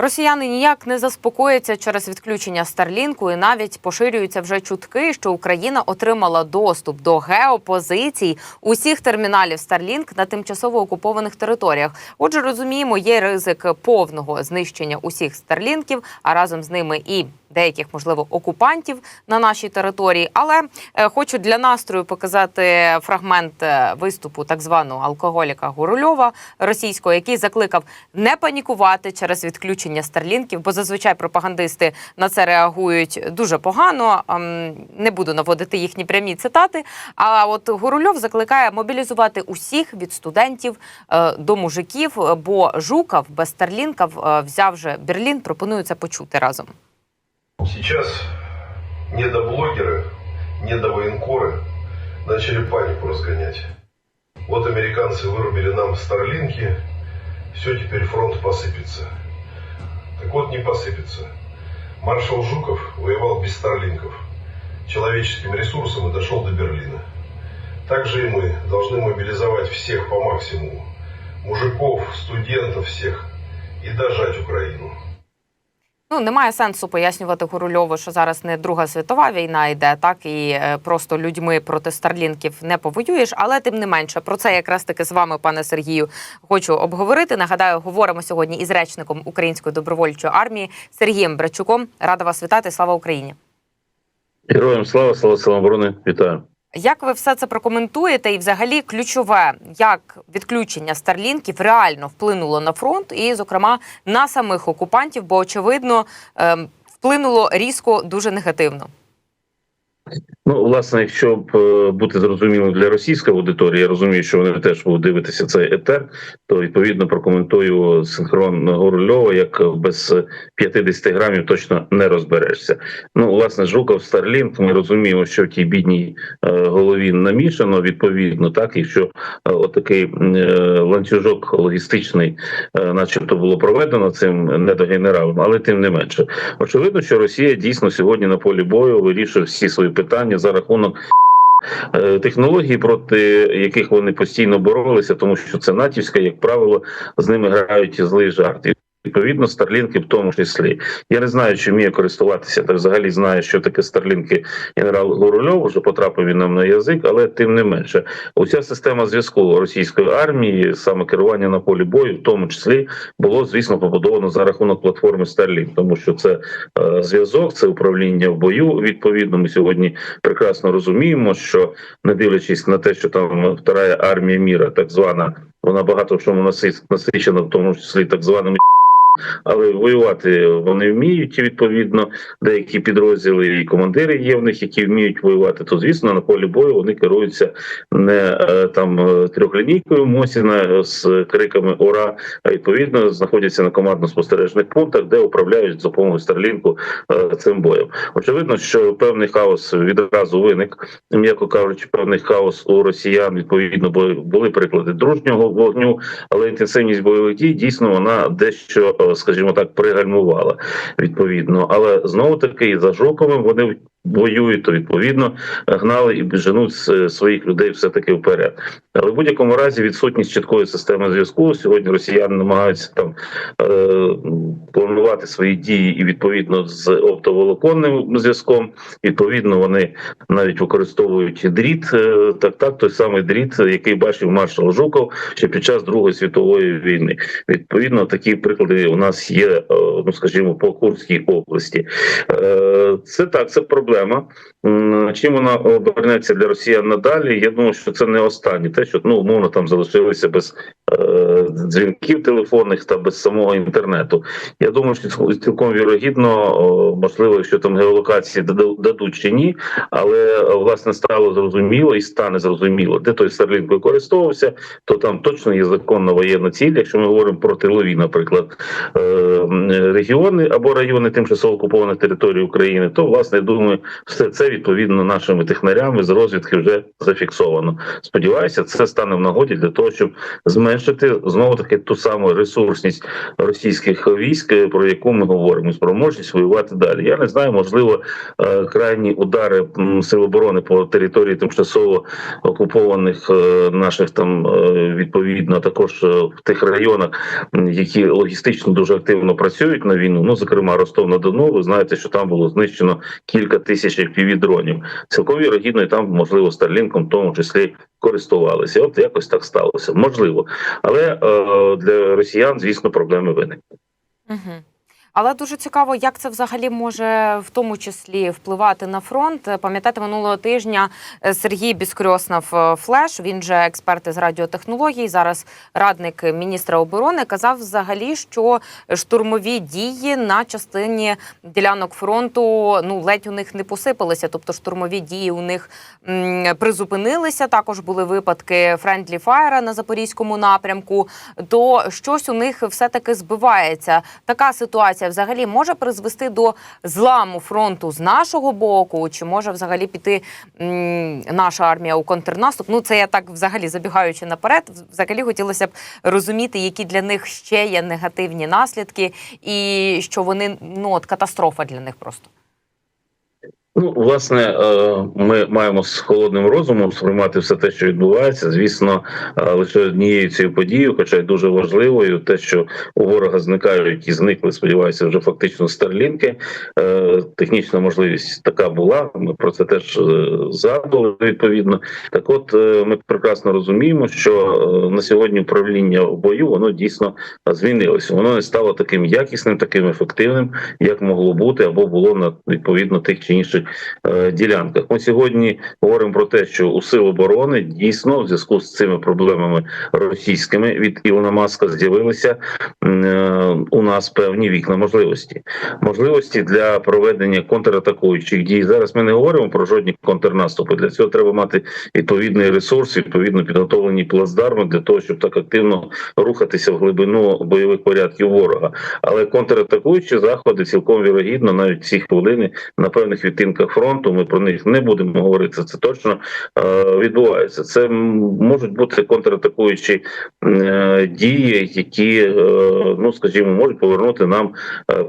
Росіяни ніяк не заспокояться через відключення Старлінку, і навіть поширюються вже чутки, що Україна отримала доступ до геопозицій усіх терміналів Старлінк на тимчасово окупованих територіях. Отже, розуміємо, є ризик повного знищення усіх старлінків, а разом з ними і деяких, можливо, окупантів на нашій території. Але е, хочу для настрою показати фрагмент е, виступу так званого алкоголіка Гурульова російського, який закликав не панікувати через відключення старлінків, бо зазвичай пропагандисти на це реагують дуже погано. Ем, Не буду наводити їхні прямі цитати. А от Гурульов закликає мобілізувати усіх від студентів е, до мужиків, бо Жуков без старлінків взяв же Берлін. Пропоную це почути разом. Сейчас недоблогеры, недовоенкоры начали панику разгонять. Вот американцы вырубили нам старлинки, все, теперь фронт посыпется. Так вот, не посыпется. Маршал Жуков воевал без старлинков, человеческим ресурсом и дошел до Берлина. Также и мы должны мобилизовать всех по максимуму. Мужиков, студентов всех и дожать Украину. Ну немає сенсу пояснювати Гурульову, що зараз не Друга світова війна йде, так і е, просто людьми проти старлінків не повоюєш. Але тим не менше про це якраз таки з вами, пане Сергію, хочу обговорити. Нагадаю, говоримо сьогодні із речником Української добровольчої армії Сергієм Брачуком. Рада вас вітати. Слава Україні! Героям слава, слава силам оборони, вітаю. Як ви все це прокоментуєте? І, взагалі, ключове, як відключення старлінків реально вплинуло на фронт, і, зокрема, на самих окупантів, бо очевидно ем, вплинуло різко дуже негативно. Ну, власне, якщо б е, бути зрозумілим для російської аудиторії, я розумію, що вони теж будуть дивитися цей етер, то відповідно прокоментую синхрон Горульова, як без 50 грамів точно не розберешся. Ну, власне, Жуков Старлінг, ми розуміємо, що в тій бідній е, голові намішано відповідно, так і що е, отакий ланцюжок логістичний, начебто, було проведено цим недогенералом, але тим не менше, очевидно, що Росія дійсно сьогодні на полі бою вирішує всі свої питання за рахунок. е, Технологій, проти яких вони постійно боролися, тому що це натівська, як правило, з ними грають злий жарт. Відповідно, старлінки в тому числі. Я не знаю, чи вміє користуватися, та взагалі знаю, що таке старлінки генерал Горульов, вже потрапив він нам на язик, але тим не менше, уся система зв'язку російської армії, саме керування на полі бою, в тому числі, було звісно побудовано за рахунок платформи Starlink, тому що це е, зв'язок, це управління в бою. Відповідно, ми сьогодні прекрасно розуміємо, що не дивлячись на те, що там вторая армія міра, так звана, вона багато в чому насич- насичена, в тому числі так званими але воювати вони вміють. Відповідно, деякі підрозділи і командири є в них, які вміють воювати. То звісно, на полі бою вони керуються не е, там е, трьохлінійкою Мосіна з криками Ура! А відповідно знаходяться на командно-спостережних пунктах, де управляють за допомогою Старлінку е, цим боєм. Очевидно, що певний хаос відразу виник, м'яко кажучи, певний хаос у росіян. Відповідно, були приклади дружнього вогню, але інтенсивність бойових дій дійсно вона дещо, е, скажімо так, пригальмувала відповідно. Але знову таки за Жуковим вони воюють, то відповідно гнали і женуть своїх людей все таки вперед. Але в будь-якому разі відсутність чіткої системи зв'язку сьогодні росіяни намагаються там е, планувати свої дії і відповідно з оптоволоконним зв'язком. Відповідно, вони навіть використовують дріт, е, так так той самий дріт, який бачив маршал Жуков ще під час Другої світової війни. Відповідно, такі приклади у нас є, е, ну скажімо, по Курській області. Е, Це так, це проблема. М, Чим вона обернеться для росіян надалі? Я думаю, що це не останнє. Те, що ну умовно там залишилися без дзвінків телефонних та без самого інтернету. Я думаю, що ціл- цілком вірогідно, можливо, якщо там геолокації дадуть чи ні, але е, власне стало зрозуміло і стане зрозуміло, де той Starlink використовувався, то там точно є законна воєнна ціль. Якщо ми говоримо про тилові, наприклад, е, регіони або райони тимчасово окупованих територій України, то власне я думаю, все це відповідно нашими технарями з розвідки вже зафіксовано. Сподіваюся, це стане в нагоді для того, щоб зменшити знову таки ту саму ресурсність російських військ, е, про яку ми говоримо, спроможність воювати далі. Я не знаю, можливо, е, крайні удари сил оборони по території тимчасово окупованих е, наших там відповідно також в тих районах, які логістично дуже активно працюють на війну. Ну зокрема, Ростов на Дону. Ви знаєте, що там було знищено кілька тисяч FPV-дронів. Цілком вірогідно, і там можливо Старлінком, в тому числі. Користувалися, от якось так сталося, можливо, але е, для росіян, звісно, проблеми виникли. Угу. Але дуже цікаво, як це взагалі може в тому числі впливати на фронт. Пам'ятаєте, минулого тижня е, Сергій Біскрьоснов е, Флеш, він же експерт із радіотехнологій, зараз радник міністра оборони, казав взагалі, що штурмові дії на частині ділянок фронту ну ледь у них не посипалися. Тобто штурмові дії у них м, призупинилися. Також були випадки френдлі фаєра на запорізькому напрямку. То щось у них все таки збивається. Така ситуація взагалі може призвести до зламу фронту з нашого боку, чи може взагалі піти м, наша армія у контрнаступ? Ну це я так взагалі забігаючи наперед. Взагалі хотілося б розуміти, які для них ще є негативні наслідки, і що вони ну от катастрофа для них просто. Ну, власне, е, ми маємо з холодним розумом сприймати все те, що відбувається. Звісно, е, лише однією цією подією, хоча й дуже важливою, те, що у ворога зникають і зникли, сподіваюся, вже фактично старлінки. Е, Технічна можливість така була. Ми про це теж згадували відповідно. Так, от ми прекрасно розуміємо, що на сьогодні управління в бою воно дійсно змінилося. Воно не стало таким якісним, таким ефективним, як могло бути або було на відповідно тих чи інших е, ділянках. Ми сьогодні говоримо про те, що у сил оборони дійсно в зв'язку з цими проблемами російськими від Ілона Маска з'явилися е, у нас певні вікна можливості. Можливості для проведення контратакуючих дій. Зараз ми не говоримо про жодні контрнаступи. Для цього треба мати відповідний ресурс, відповідно підготовлені плацдарми для того, щоб так активно рухатися в глибину бойових порядків ворога. Але контратакуючі заходи цілком вірогідно навіть ці хвилини на певних відтинках фронту. Ми про них не будемо говорити. Це точно е, відбувається. Це можуть бути контратакуючі е, дії, які е, ну скажімо, можуть повернути нам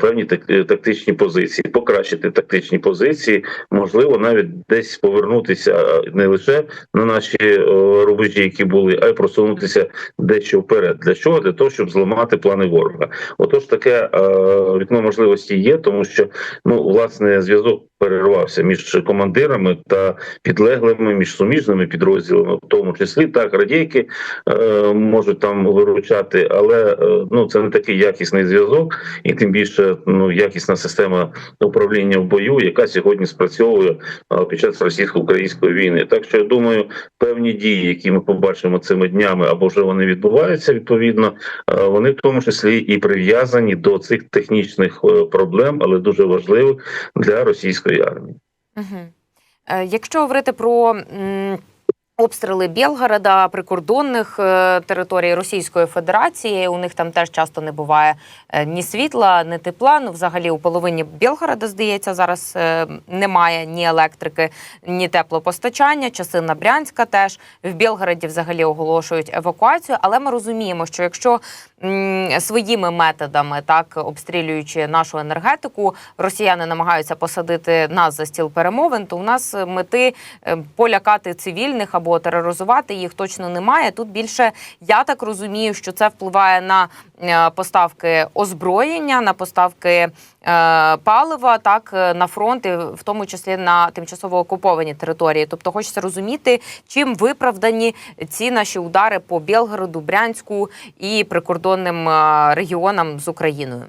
певні так- тактичні позиції, покращити тактичні позиції, можливо, навіть десь повернутися не лише на наші рубежі, які були, а й просунутися дещо вперед. Для чого? Для того, щоб зламати плани ворога. Отож, таке вікно можливості є, тому що ну власне зв'язок перервався між командирами та підлеглими, між суміжними підрозділами, в тому числі так радійки е, можуть там виручати, але е, ну це не такий якісний зв'язок, і тим більше ну якісна система управління в бою, яка сьогодні спрацьовує е, під час російсько-української війни. Так що я думаю, певні дії, які ми побачимо цими днями, або вже вони відбуваються відповідно, е, вони в тому числі і прив'язані до цих технічних е, проблем, але дуже важливих для російської армії. Угу. Якщо говорити про м, обстріли Білгорода, прикордонних е, територій Російської Федерації, у них там теж часто не буває е, ні світла, ні тепла. Ну, взагалі, у половині Білгорода, здається, зараз е, немає ні електрики, ні теплопостачання. Частина Брянська теж в Білгороді взагалі оголошують евакуацію. Але ми розуміємо, що якщо своїми методами, так обстрілюючи нашу енергетику, росіяни намагаються посадити нас за стіл перемовин, то у нас мети полякати цивільних або тероризувати їх точно немає. Тут більше я так розумію, що це впливає на е, поставки озброєння, на поставки е, палива, так е, на фронт, і в тому числі на тимчасово окуповані території. Тобто, хочеться розуміти, чим виправдані ці наші удари по Білгороду, Брянську і прикордонним регіонам з Україною.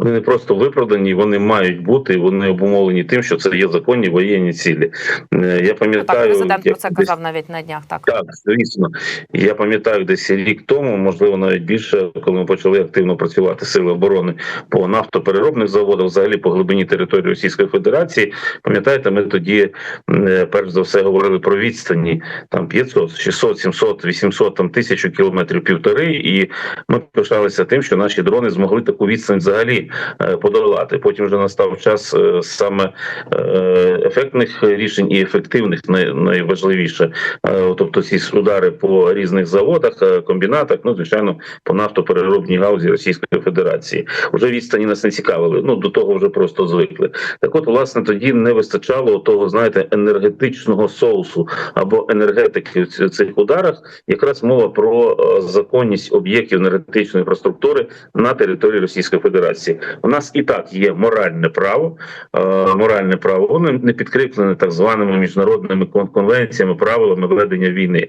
Вони не просто виправдані, вони мають бути. Вони обумовлені тим, що це є законні воєнні цілі. Е, Я Так, пам'ятаю, президент про це десь- казав навіть на днях. Так. Так, звісно. Я пам'ятаю, десь рік тому, можливо, навіть більше, коли ми почали активно працювати сили оборони по нафтопереробних заводах, взагалі по глибині території Російської Федерації. Пам'ятаєте, ми тоді е, перш за все говорили про відстані там 500, 600, 700, 800, там тисячу кілометрів півтори, і ми пишалися тим, що наші дрони змогли таку відстань взагалі подолати. Потім вже настав час е, саме е, ефектних рішень і ефективних най- найважливіше. Е, Тобто ці удари по різних заводах, е, комбінатах, ну звичайно, по нафтопереробній гаузі Російської Федерації. Уже відстані нас не цікавили. Ну до того вже просто звикли. Так, от, власне, тоді не вистачало того, знаєте, енергетичного соусу або енергетики в цих ударах. Якраз мова про е, законність об'єктів енергетичної інфраструктури на території Російської Федерації. У нас і так є моральне право, е, моральне право, воно не підкріплене так званими міжнародними конвенціями, правилами ведення війни.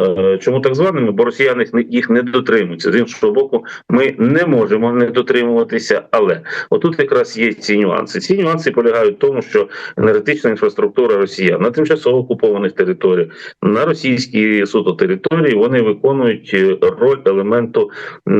Е, Чому так званими? Бо росіяни їх не- дотримуються. З іншого боку, ми не можемо не дотримуватися. Але отут якраз є ці нюанси. Ці нюанси полягають в тому, що енергетична інфраструктура Росіян на тимчасово окупованих територіях, на російській суто території, вони виконують е, роль елементу е,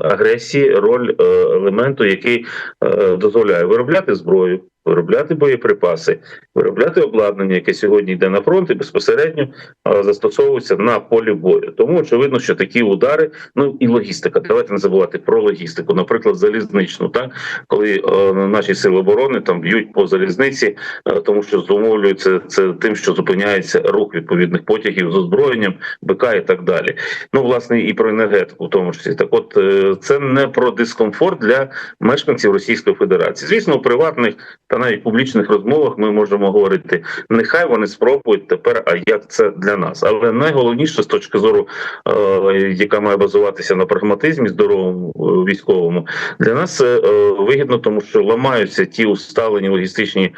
агресії, роль е, елементу, який е, дозволяє виробляти зброю. Виробляти боєприпаси, виробляти обладнання, яке сьогодні йде на фронт і безпосередньо е, застосовується на полі бою. Тому очевидно, що такі удари, ну і логістика. Давайте не забувати про логістику, наприклад, залізничну, так коли е, наші сили оборони там б'ють по залізниці, е, тому що зумовлюється це тим, що зупиняється рух відповідних потягів з озброєнням, БК і так далі. Ну власне і про енергетику, в тому числі. Так, от е, це не про дискомфорт для мешканців Російської Федерації. Звісно, у приватних та навіть публічних розмовах ми можемо говорити, нехай вони спробують тепер, а як це для нас. Але найголовніше з точки зору, е, яка має базуватися на прагматизмі здоровому е, військовому, для нас це е, вигідно, тому що ламаються ті усталені логістичні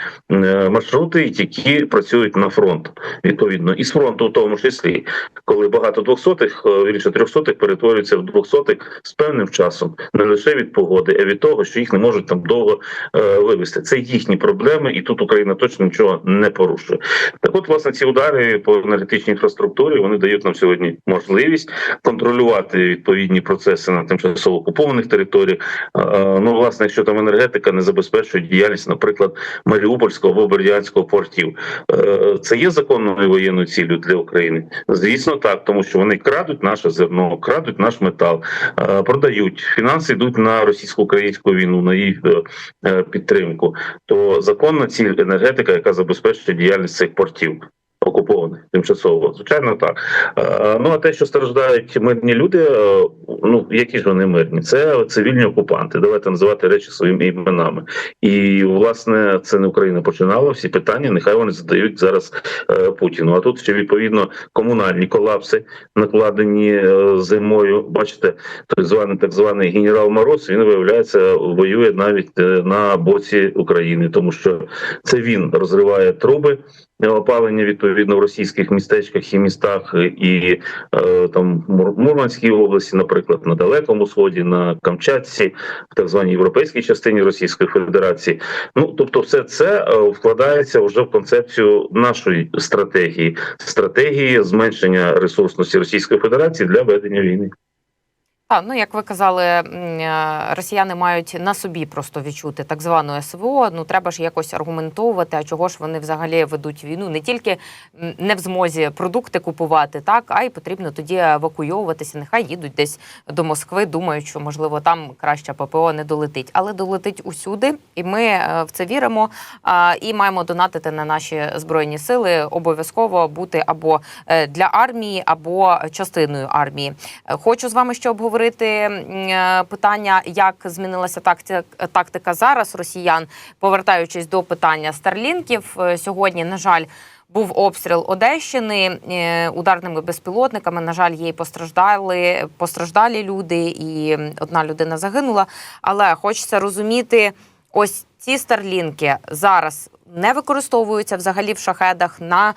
маршрути, які працюють на фронт, відповідно, і з фронту, в тому числі, коли багато двохсотих, е, вірніше трьохсотих перетворюються в двохсотих з певним часом, не лише від погоди, а від того, що їх не можуть там довго вивести. Це їхні проблеми, і тут Україна точно нічого не порушує. Так, от, власне, ці удари по енергетичній інфраструктурі вони дають нам сьогодні можливість контролювати відповідні процеси на тимчасово окупованих територіях. Ну, власне, якщо там енергетика не забезпечує діяльність, наприклад, Маріупольського або Бердянського портів, Е, це є законною воєнною ціллю для України. Звісно, так, тому що вони крадуть наше зерно, крадуть наш метал, е, продають фінанси йдуть на російсько-українську війну, на її е, підтримку. То законна ціль енергетика, яка забезпечує діяльність цих портів. Окупованих тимчасово, звичайно, так. Е, Ну а те, що страждають мирні люди, е, ну які ж вони мирні? Це цивільні окупанти. Давайте називати речі своїми іменами. І власне це не Україна починала. Всі питання нехай вони задають зараз е, Путіну. А тут ще відповідно комунальні колапси накладені зимою. Бачите, той званий так званий генерал Мороз. Він виявляється воює навіть на боці України, тому що це він розриває труби. Е, Опалення відповідно в російських містечках і містах, і е, там Мур- Мурманській області, наприклад, на далекому сході, на Камчатці, в так званій європейській частині Російської Федерації. Ну тобто, все це е, вкладається вже в концепцію нашої стратегії, стратегії зменшення ресурсності Російської Федерації для ведення війни. Так, ну як ви казали, е, росіяни мають на собі просто відчути так звану СВО. Ну треба ж якось аргументовувати, а чого ж вони взагалі ведуть війну не тільки не в змозі продукти купувати, так а й потрібно тоді евакуйовуватися. Нехай їдуть десь до Москви, думають, що можливо там краще ППО не долетить, але долетить усюди, і ми е, в це віримо. І маємо донатити на наші збройні сили. Обов'язково бути або е, для армії, або частиною армії. Хочу з вами ще обговорити м, е, питання, як змінилася тактика, зараз росіян, повертаючись до питання старлінків. Е, Сьогодні, на жаль. Був обстріл Одещини е, ударними безпілотниками. На жаль, і постраждали постраждалі люди, і одна людина загинула. Але хочеться розуміти, ось ці старлінки зараз не використовуються взагалі в шахедах на е,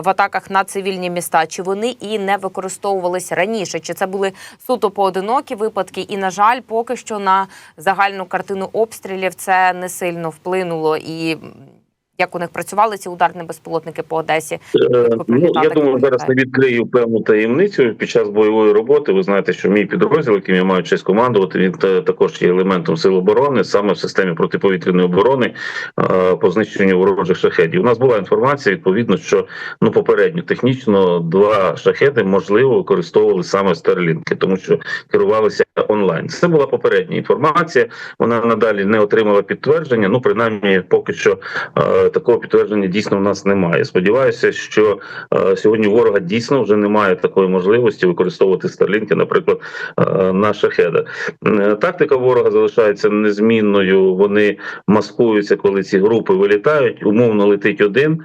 в атаках на цивільні міста. Чи вони і не використовувалися раніше? Чи це були суто поодинокі випадки? І на жаль, поки що на загальну картину обстрілів це не сильно вплинуло і. Як у них працювали ці ударні безпілотники по Одесі. Е, Ну, я думаю, зараз не відкрию певну таємницю під час бойової роботи. Ви знаєте, що мій підрозділ, яким я маю честь командувати, він та- також є елементом сил оборони, саме в системі протиповітряної оборони е, по знищенню ворожих шахедів. У нас була інформація, відповідно, що ну попередньо технічно два шахеди можливо використовували саме старлінки, тому що керувалися онлайн. Це була попередня інформація. Вона надалі не отримала підтвердження. Ну, принаймні, поки що е, такого підтвердження дійсно в нас немає. Сподіваюся, що е, сьогодні ворога дійсно вже немає такої можливості використовувати старлінки, наприклад, е, на шахедах. Е, Тактика ворога залишається незмінною. Вони маскуються, коли ці групи вилітають. Умовно летить один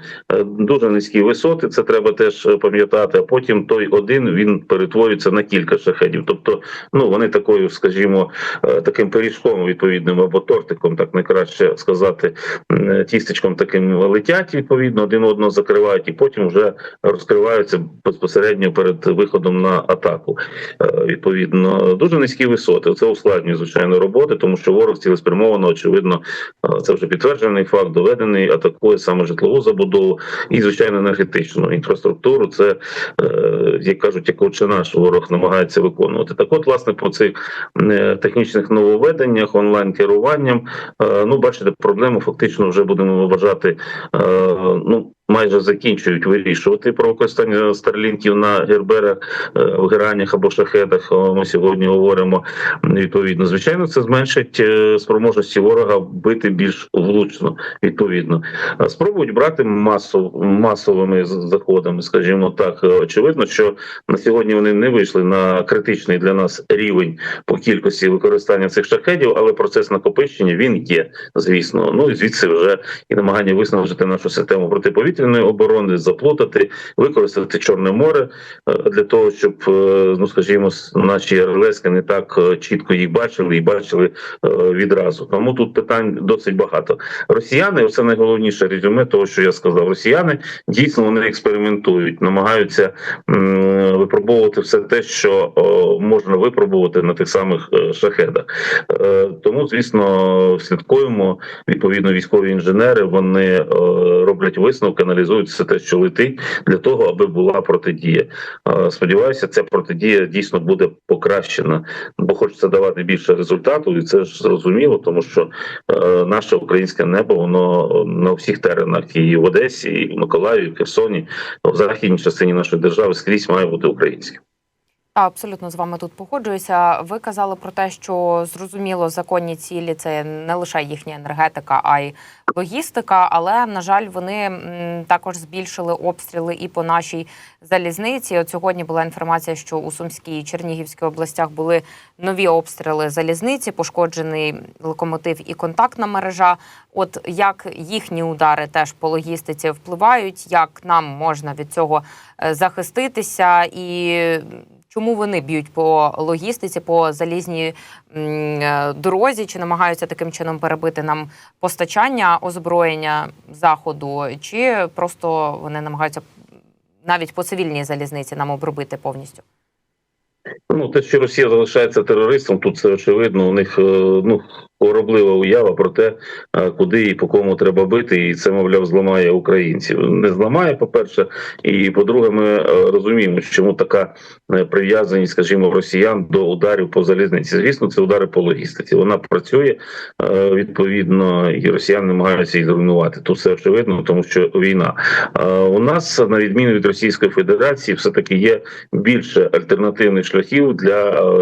дуже низькі висоти. Це треба теж пам'ятати. А потім той один він перетворюється на кілька шахедів. Тобто, ну вони такою, скажімо, таким пиріжком відповідним або тортиком, так найкраще сказати, тістечком таким летять відповідно, один одного закривають, і потім вже розкриваються безпосередньо перед виходом на атаку. Е, Відповідно, дуже низькі висоти. Це ускладнює звичайно роботи, тому що ворог цілеспрямовано, очевидно, е, це вже підтверджений факт, доведений, атакує саме житлову забудову і звичайно енергетичну інфраструктуру. Це е, як кажуть, як отче наш ворог намагається виконувати. Так, от, власне, по цих технічних нововведеннях, онлайн керуванням, ну бачите, проблему фактично вже будемо вважати. Е, Ну майже закінчують вирішувати про використання старлінків на герберах, е, в геранях або шахедах. Ми сьогодні говоримо відповідно. Звичайно, це зменшить е, спроможності ворога бити більш влучно. Відповідно, Е, спробують брати масов, масовими заходами, скажімо так. Е, Очевидно, що на сьогодні вони не вийшли на критичний для нас рівень по кількості використання цих шахедів, але процес накопичення він є, звісно. Ну і звідси вже і намагання виснажити нашу систему протиповітряної оборони, заплутати, використати Чорне море е, для того, щоб е, ну скажімо, наші РЛСки не так е, чітко їх бачили і бачили відразу. Тому тут питань досить багато. Росіяни, це найголовніше резюме того, що я сказав. Росіяни дійсно вони експериментують, намагаються випробовувати все те, що можна випробувати на тих самих шахедах. Тому, звісно, слідкуємо. Відповідно, військові інженери вони роблять висновки, аналізують все те, що летить, для того, аби була протидія. Е, Сподіваюся, ця протидія дійсно буде покращена, бо хочеться давати більше результату, і це ж зрозуміло, тому що е, наше українське небо воно на всіх теренах і в Одесі, і в Миколаїві, і в Херсоні, в західній частині нашої держави скрізь має бути українське. Абсолютно з вами тут погоджуюся. Ви казали про те, що зрозуміло, законні цілі це не лише їхня енергетика, а й логістика. Але на жаль, вони також збільшили обстріли і по нашій залізниці. От сьогодні була інформація, що у Сумській і Чернігівській областях були нові обстріли залізниці, пошкоджений локомотив і контактна мережа. От як їхні удари теж по логістиці впливають, як нам можна від цього е, захиститися і. Чому вони б'ють по логістиці, по залізній е, дорозі? Чи намагаються таким чином перебити нам постачання озброєння заходу, чи просто вони намагаються навіть по цивільній залізниці нам обробити повністю? Ну, те, що Росія залишається терористом, тут це очевидно. У них е, ну хвороблива уява про те, куди і по кому треба бити, і це, мовляв, зламає українців. Не зламає, по-перше, і по-друге, ми е, розуміємо, чому така е, прив'язаність, скажімо, росіян до ударів по залізниці. Звісно, це удари по логістиці. Вона працює е, відповідно, і росіяни намагаються її зруйнувати. Тут все очевидно, тому що війна. У нас, на відміну від Російської Федерації, все таки є більше альтернативних шляхів для,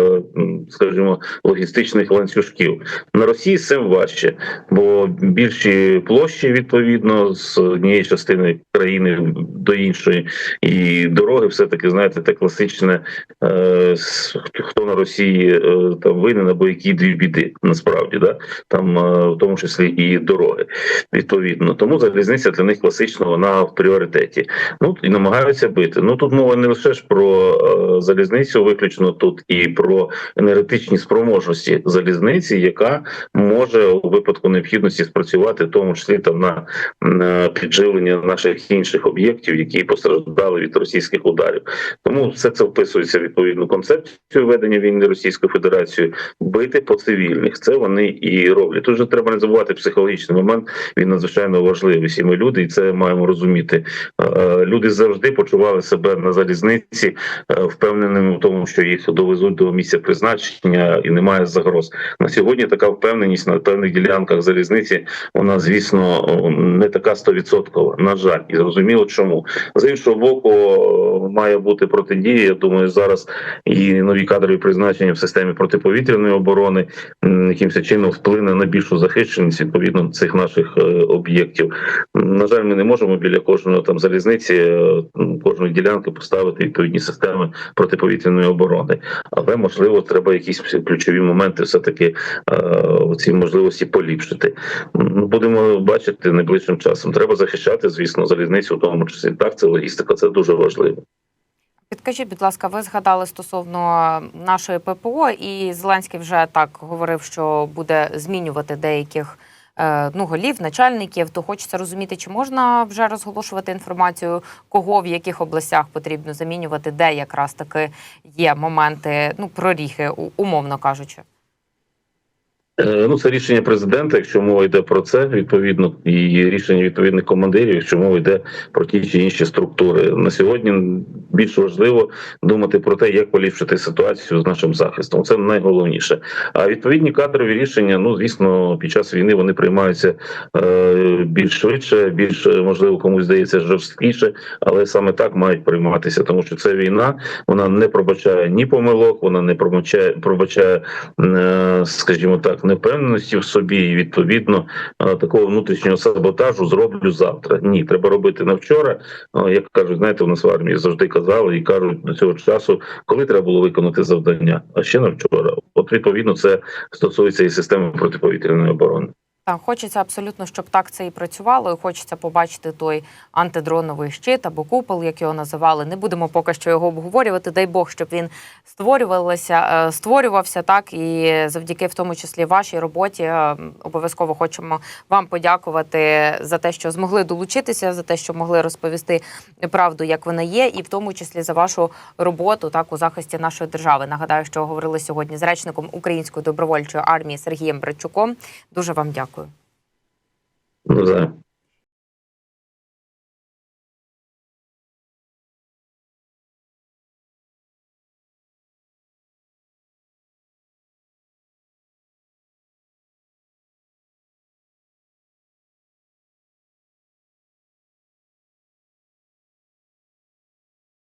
скажімо, логістичних ланцюжків. Росії з цим важче, бо більші площі відповідно з однієї частини країни до іншої, і дороги, все таки знаєте, те класичне е, хто на Росії е, там винен або які дві біди, насправді, да там е, в тому числі і дороги. Відповідно, тому залізниця для них класично вона в пріоритеті. Ну і намагаються бити. Ну тут мова не лише ж про е, залізницю, виключно тут і про енергетичні спроможності залізниці, яка може у випадку необхідності спрацювати, в тому числі там на, на підживлення наших інших об'єктів, які постраждали від російських ударів. Тому все це вписується в відповідну концепцію ведення війни Російською Федерацією. Бити по цивільних це вони і роблять. Тут же треба не забувати психологічний момент. Він надзвичайно важливий. Всі ми люди, і це маємо розуміти. Люди завжди почували себе на залізниці е, впевненими в тому, що їх довезуть до місця призначення і немає загроз. На сьогодні така впевненість на певних ділянках залізниці. Вона, звісно, не така стовідсоткова. На жаль, і зрозуміло, чому з іншого боку е, має бути протидія. Я думаю, зараз і нові кадрові призначення в системі протиповітряної оборони якимось чином вплине на більшу захищеність відповідно цих наших е, об'єктів. На жаль, ми не можемо біля кожної там залізниці, е, кожної ділянки поставити відповідні системи протиповітряної оборони. Але можливо, треба якісь ключові моменти все таки ці можливості поліпшити. Будемо бачити найближчим часом. Треба захищати, звісно, залізницю, в тому числі так. Це логістика, це дуже важливо. Підкажіть, будь ласка, ви згадали стосовно нашої ППО, і Зеленський вже так говорив, що буде змінювати деяких е, ну, голів, начальників. То хочеться розуміти, чи можна вже розголошувати інформацію, кого в яких областях потрібно замінювати, де якраз таки є моменти, ну проріхи, умовно кажучи. Е, Ну, це рішення президента, якщо мова йде про це, відповідно, і рішення відповідних командирів, якщо мова йде про ті чи інші структури. На сьогодні більш важливо думати про те, як поліпшити ситуацію з нашим захистом. Це найголовніше. А відповідні кадрові рішення, ну звісно, під час війни вони приймаються е, більш швидше, більш е, можливо комусь здається жорсткіше, але саме так мають прийматися, тому що це війна, вона не пробачає ні помилок, вона не пробачає, пробачає скажімо так, непевненості в собі, і відповідно е, такого внутрішнього саботажу зроблю завтра. Ні, треба робити на вчора. Е, Як кажуть, знаєте, у нас в армії завжди казали і кажуть до цього часу, коли треба було виконати завдання, а ще на вчора. От відповідно, це стосується і системи протиповітряної оборони. Так, хочеться абсолютно, щоб так це і працювало. І хочеться побачити той антидроновий щит або купол, як його називали. Не будемо поки що його обговорювати. Дай Бог, щоб він створювалося, е, створювався так. І завдяки в тому числі вашій роботі е, обов'язково хочемо вам подякувати за те, що змогли долучитися, за те, що могли розповісти правду, як вона є, і в тому числі за вашу роботу так у захисті нашої держави. Нагадаю, що говорили сьогодні з речником Української добровольчої армії Сергієм Брачуком. Дуже вам дякую. Ну, за